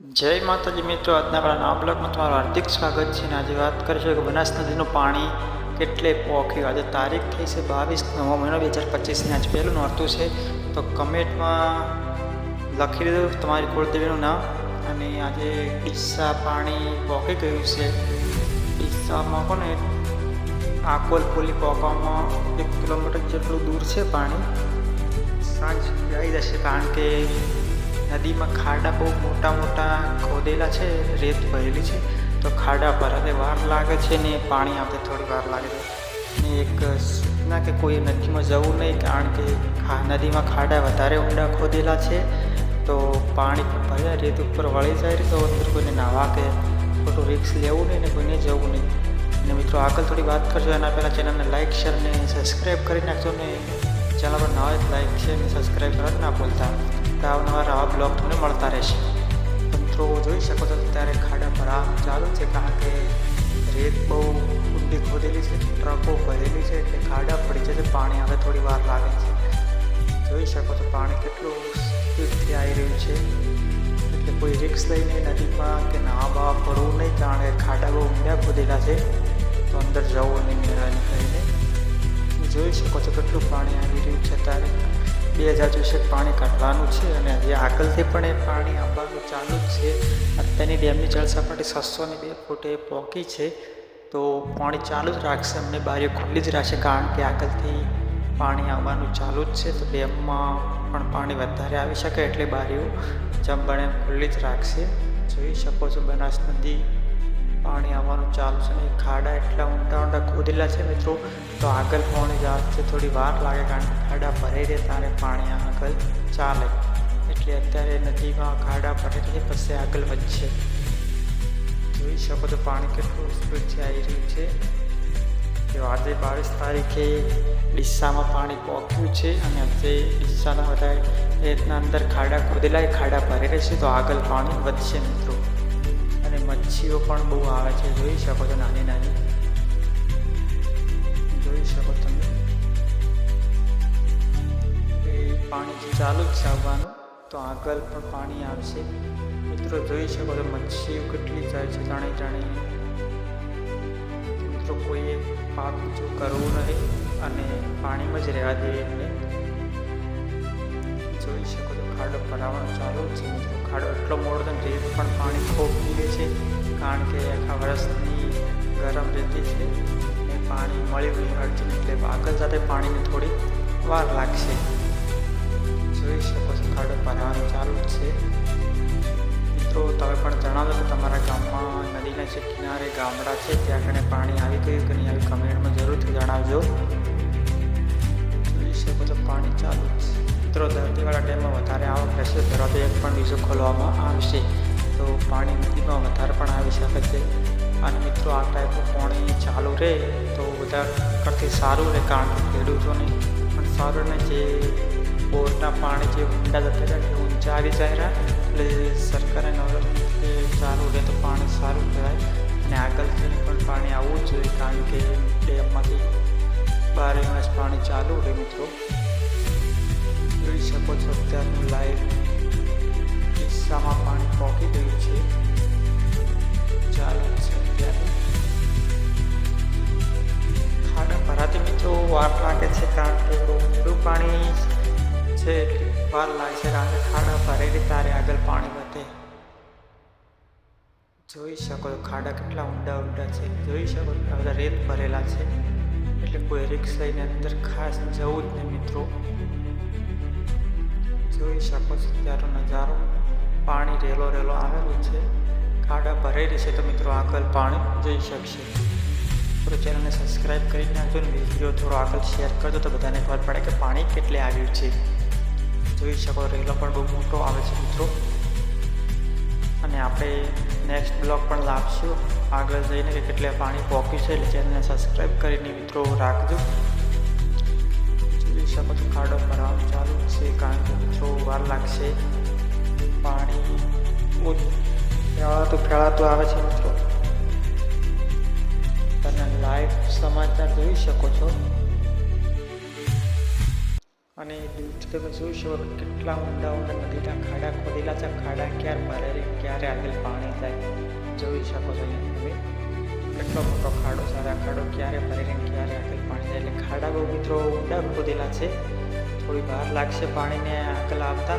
જય માતાજી મિત્રો, આજના આપણા નવા બ્લોગમાં તમારું હાર્દિક સ્વાગત છે અને આજે વાત કરીશું કે બનાસ નદીનું પાણી કેટલે પોખ્યું આજે તારીખ થઈ છે બાવીસ નવ મહિનો બે હજાર પચીસની આજે પહેલું નોરતું છે. તો કમેન્ટમાં લખી દીધું તમારી કુળદેવીનું નામ અને આજે ડીસા પાણી પોકી ગયું છે. ડીસામાં કોને? આકોલ પુલી પોકવામાં એક કિલોમીટર જેટલું દૂર છે પાણી. સાંજ આવી જશે કારણ કે નદીમાં ખાડા બહુ મોટા મોટા ખોદેલા છે, રેત ભરેલી છે. તો ખાડા ભરાતે વાર લાગે છે ને પાણી આપણે થોડી વાર લાગે છે. ને એક ના કે કોઈ નદીમાં જવું નહીં, કારણ કે નદીમાં ખાડા વધારે ઊંડા ખોદેલા છે, તો પાણી ભર્યા રેત ઉપર વળી જાય તો અંદર કોઈને નાવા કે ખોટું રિક્સ લેવું નહીં ને કોઈને જવું નહીં. અને મિત્રો, આગળ થોડી વાત કરજો, એના પહેલાં ચેનલને લાઇક શેર ને સબસ્ક્રાઈબ કરી નાખજો ને. ચેનલ પર નવા લાઇક શેર ને સબસ્ક્રાઈબ કરવા ના ભૂલતા. તો અવનવા આવા બ્લોગ તમને મળતા રહેશે. મિત્રો, જોઈ શકો છો અત્યારે ખાડા પર ભરા ચાલુ છે કારણ કે રેત બહુ ઊંડી ખોદેલી છે, ટ્રકો ભરેલી છે એટલે ખાડા પડી જશે, પાણી હવે થોડી વાર લાગે છે. જોઈ શકો છો પાણી કેટલું સ્પીડથી આવી રહ્યું છે. એટલે કોઈ રિક્સ લઈને નદીમાં કે નાવા બાવા પડવું નહીં, કારણ કે ખાડા બહુ ઊંડા ખોદેલા છે. તો અંદર જવું નહીં મહેરબાની કરીને જોઈ શકો છો કેટલું પાણી આવી રહ્યું છે અત્યારે. બે હજાર ચોસઠ પાણી કાઢવાનું છે અને હજી આગળથી પણ એ પાણી આવવાનું ચાલુ જ છે. અત્યારની ડેમની જળ સપાટી છસો ને બે ફૂટે પહોંચી છે. તો પાણી ચાલુ જ રાખશે, અમને બારીઓ ખુલ્લી જ રાખશે કારણ કે આગળથી પાણી આવવાનું ચાલુ જ છે. તો ડેમમાં પણ પાણી વધારે આવી શકે એટલે બારીઓ જમ બને એમ ખુલ્લી જ રાખશે. જોઈ શકો છો બનાસ નદી પાણી આવવાનું ચાલશે છે ને ખાડા એટલા ઊંડા ઊંડા ખોદેલા છે મિત્રો. તો આગળ પાણી છે, થોડી વાર લાગે કારણ કે ખાડા ભરાઈ રહે ત્યારે પાણી આગળ ચાલે. એટલે અત્યારે નદીમાં ખાડા ભરાઈ છે, પછી આગળ વધશે જોઈ શકો તો પાણી કેટલું સ્પીડથી આવી રહ્યું છે. તો આજે બાવીસ તારીખે ડીસામાં પાણી પહોંચ્યું છે અને આજે ડીસાના બધા એ અંદર ખાડા ખોદેલા એ ખાડા ભરેલા રહેશે તો આગળ પાણી વધશે મિત્રો. મચ્છીઓ પણ બહુ આવે છે. જોઈ શકો છો નાની નાની. જોઈ શકો તમે. એ પાણી ચાલુ જ છે આવવાનું, તો આગળ પણ પાણી આવશે. મિત્રો, જોઈ શકો છો મચ્છીઓ કેટલી જાય છે જાણે જાણે મિત્રો, કોઈએ પાક જો કરવું નહીં અને પાણીમાં જ રહેવા દેવી એમને. જોઈ શકો છો, ખાડો ભરાવાનું ચાલુ છે, મિત્રો. ખાડો એટલો મોડો છે રેત પણ પાણી ખૂબ પીવે છે, કારણ કે આખા વર્ષની ગરમ રેતી છે, એ પાણી મળી ગયું અડચણ એટલે આગળ સાથે પાણીની થોડી વાર લાગશે. જોઈ શકો છો ખાડો ભરવાનું ચાલુ છે. મિત્રો, તમે પણ જણાવો કે તમારા ગામમાં નદીના જે કિનારે ગામડા છે, ત્યાં કણે પાણી આવી ગયું કે નહીં, આવી કમેન્ટમાં જરૂરથી જણાવજો. મિત્રો ધરતીવાળા ડેમમાં વધારે આવક રહેશે. ધરાવતો એક પણ બીજો ખોલવામાં આવશે. તો પાણી નદીમાં વધારે પણ આવી શકે છે. અને મિત્રો, આ ટાઈપનું પાણી ચાલુ રહે તો વધારે કરતી સારું રહે, કારણ કે ખેડૂતોને પણ સારું ને જે બોરના પાણી જે ઊંડા જતા રહ્યા એ ઊંચા આવી જાય રહ્યા. એટલે સરકારે નવરત ચાલુ રહે તો પાણી સારું કહેવાય. અને આગળથી પણ પાણી આવવું જોઈએ, કારણ કે ડેમમાંથી બારે માસ પાણી ચાલુ રહે મિત્રો. જોઈ શકો છો અત્યારનું લાઈવ કિસ્સામાં પાણી પહોંચી ગયું છે. ચાલુ છે અત્યારે. ખાડા ભરાતી મિત્રો, વાર લાગે છે કારણ કે બહુ ઊંડું પાણી છે વાર લાગે છે કારણ કે ખાડા ભરેલી, તારે આગળ પાણી વધે. જોઈ શકો ખાડા કેટલા ઊંડા ઊંડા છે. જોઈ શકો કેટલા બધા રેત ભરેલા છે. એટલે કોઈ રિક્સ લઈને અંદર ખાસ જવું જ નહીં મિત્રો. જોઈ શકો છો ત્યારનો નજારો. પાણી રેલો રેલો આવેલું છે. ખાડા ભરેલી છે તો મિત્રો આગળ પાણી જઈ શકશે. તો ચેનલને સબસ્ક્રાઈબ કરી નાખજો ને વીડિયો થોડો આગળ શેર કરજો તો બધાને ખબર પડે કે પાણી કેટલે આવ્યું છે. જોઈ શકો રેલો પણ બહુ મોટો આવે છે મિત્રો. અને આપણે નેક્સ્ટ બ્લોગ પણ લાવશું. આગળ જઈને કે કેટલે પાણી પહોંચ્યું છે એટલે ચેનલને સબસ્ક્રાઈબ કરીને મિત્રો રાખજો. છો ખાડો ભરવાનું ચાલુ છે કારણ કે મિત્રો વાર લાગશે. પાણી ફેળાતું ફેળાતું આવે છે મિત્રો. તમે લાઈવ સમાચાર જોઈ શકો છો. અને દૂધ તમે જોઈ શકો કેટલા ઊંડા ઊંડા નદીના ખાડા, ખોદેલા છે. ખાડા ક્યારે ભરે ક્યારે આગળ પાણી જાય જોઈ શકો છો અહીંયા કેટલો મોટો ખાડો આ ખાડો ક્યારે ભરે ને ક્યારે આકલ પાણી એટલે ખાડા બહુ મિત્રો ઊંડા ખોદેલા છે. થોડી વાર લાગશે પાણીને આગળ આવતા.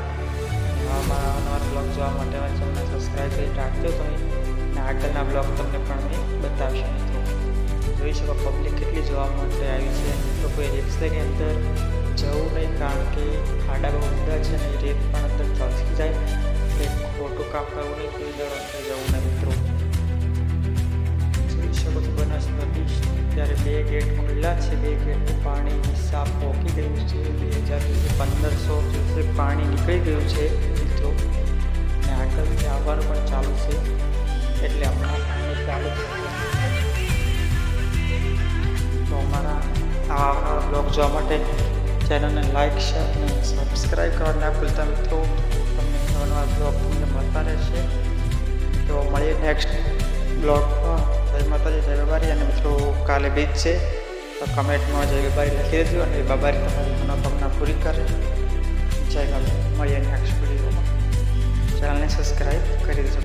અમારા આવા અવારનવાર બ્લોગ જોવા માટે તમને સબસ્ક્રાઈબ કરી રાખજો તમે. અને આગળના બ્લોગ તમને પણ અમે બતાવશું જોઈ શકો પબ્લિક કેટલી જોવા માટે આવી છે. લોકોએ રિક્ષાની અંદર જવું નહીં, કારણ કે ખાડા બહુ ઊંડા છે ને રેત પણ અંદર ચલકી જાય. એટલે ખોટું કામ કરવું નહીં, કોઈ દર જવું નહીં. છો. ત્યારે બે ગેટ ખુલ્લા છે. બે ગેટનું પાણી હિસાબ પોકી ગયું છે. બે હજાર પંદરસો જેટલું પાણી નીકળી ગયું છે. મિત્રો, અને આગળ આવવાનું પણ ચાલુ છે. એટલે હમણાં ચાલુ છે. તો અમારા આવા બ્લોગ જોવા માટે ચેનલને લાઇક શેર અને સબસ્ક્રાઈબ કરવા ના ભૂલતા મિત્રો. તમને નવા નવા બ્લોગ તમને મળતા રહેશે. તો મળીએ નેક્સ્ટ બ્લોગમાં. જય માતાજી જય અને મિત્રો કાલે બીચ છે. તો કમેન્ટમાં જય બાબારી લખી દેજો અને બાબારી તમારી મનોકામના પૂરી કરે. જય બાબા મળીએ નેક્સ્ટ વિડીયોમાં. ચેનલને સબસ્ક્રાઈબ કરી દેજો.